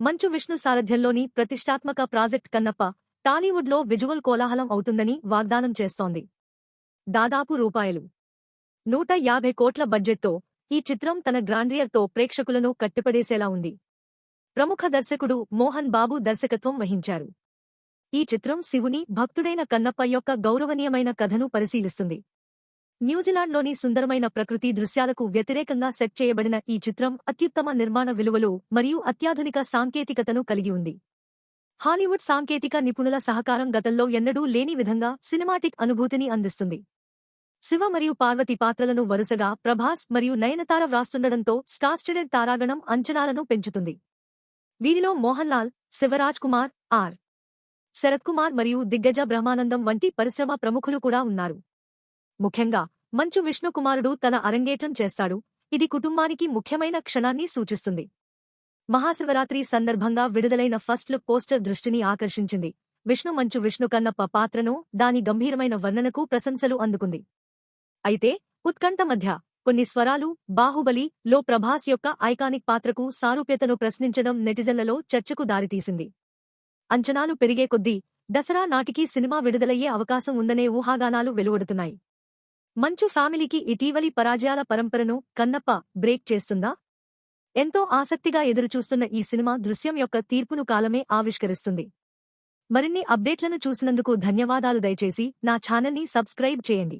మంచు విష్ణు సారథ్యంలోని ప్రతిష్టాత్మక ప్రాజెక్ట్ కన్నప్ప టాలీవుడ్లో విజువల్ కోలాహలం అవుతుందని వాగ్దానం చేస్తోంది. దాదాపు రూపాయలు. నూట యాభై కోట్ల బడ్జెట్తో ఈ చిత్రం తన గ్రాండ్రియర్తో ప్రేక్షకులను కట్టిపడేసేలా ఉంది. ప్రముఖ దర్శకుడు మోహన్ బాబు దర్శకత్వం వహించారు. ఈ చిత్రం శివుని భక్తుడైన కన్నప్ప యొక్క గౌరవనీయమైన కథను పరిశీలిస్తుంది. న్యూజిలాండ్లోని సుందరమైన ప్రకృతి దృశ్యాలకు వ్యతిరేకంగా సెట్ చేయబడిన ఈ చిత్రం అత్యుత్తమ నిర్మాణ విలువలు మరియు అత్యాధునిక సాంకేతికతను కలిగి ఉంది. హాలీవుడ్ సాంకేతిక నిపుణుల సహకారం గతంలో ఎన్నడూ లేని విధంగా సినిమాటిక్ అనుభూతిని అందిస్తుంది. శివ మరియు పార్వతి పాత్రలను వరుసగా ప్రభాస్ మరియు నయనతార వ్రాస్తుండడంతో స్టార్స్టెడెడ్ తారాగణం అంచనాలను పెంచుతుంది. వీరిలో మోహన్ లాల్ శివరాజ్ కుమార్ ఆర్. శరత్ కుమార్ మరియు దిగ్గజ బ్రహ్మానందం వంటి పరిశ్రమ ప్రముఖులు కూడా ఉన్నారు. ముఖ్యంగా మంచు విష్ణుకుమారుడు తన అరంగేట్రం చేస్తాడు. ఇది కుటుంబానికి ముఖ్యమైన క్షణాన్ని సూచిస్తుంది. మహాశివరాత్రి సందర్భంగా విడుదలైన ఫస్ట్ లుక్ పోస్టర్ దృష్టిని ఆకర్షించింది. విష్ణు మంచు విష్ణుకన్నప్ప పాత్రను దాని గంభీరమైన వర్ణనకు ప్రశంసలు అందుకుంది. అయితే ఉత్కంఠ మధ్య కొన్ని స్వరాలు బాహుబలి లో ప్రభాస్ యొక్క ఐకానిక్ పాత్రకు సారూప్యతను ప్రశ్నించడం నెటిజన్లలో చర్చకు దారితీసింది. అంచనాలు పెరిగే కొద్దీ దసరా నాటికి సినిమా విడుదలయ్యే అవకాశం ఉందనే ఊహాగానాలు వెలువడుతున్నాయి. మంచు ఫ్యామిలీకి ఇటీవలి పరాజయాల పరంపరను కన్నప్ప బ్రేక్ చేస్తుందా? ఎంతో ఆసక్తిగా ఎదురుచూస్తున్న ఈ సినిమా దృశ్యం యొక్క తీర్పును కాలమే ఆవిష్కరిస్తుంది. మరిన్ని అప్డేట్లను చూసినందుకు ధన్యవాదాలు దయచేసి నా ఛానల్ని సబ్స్క్రైబ్ చేయండి.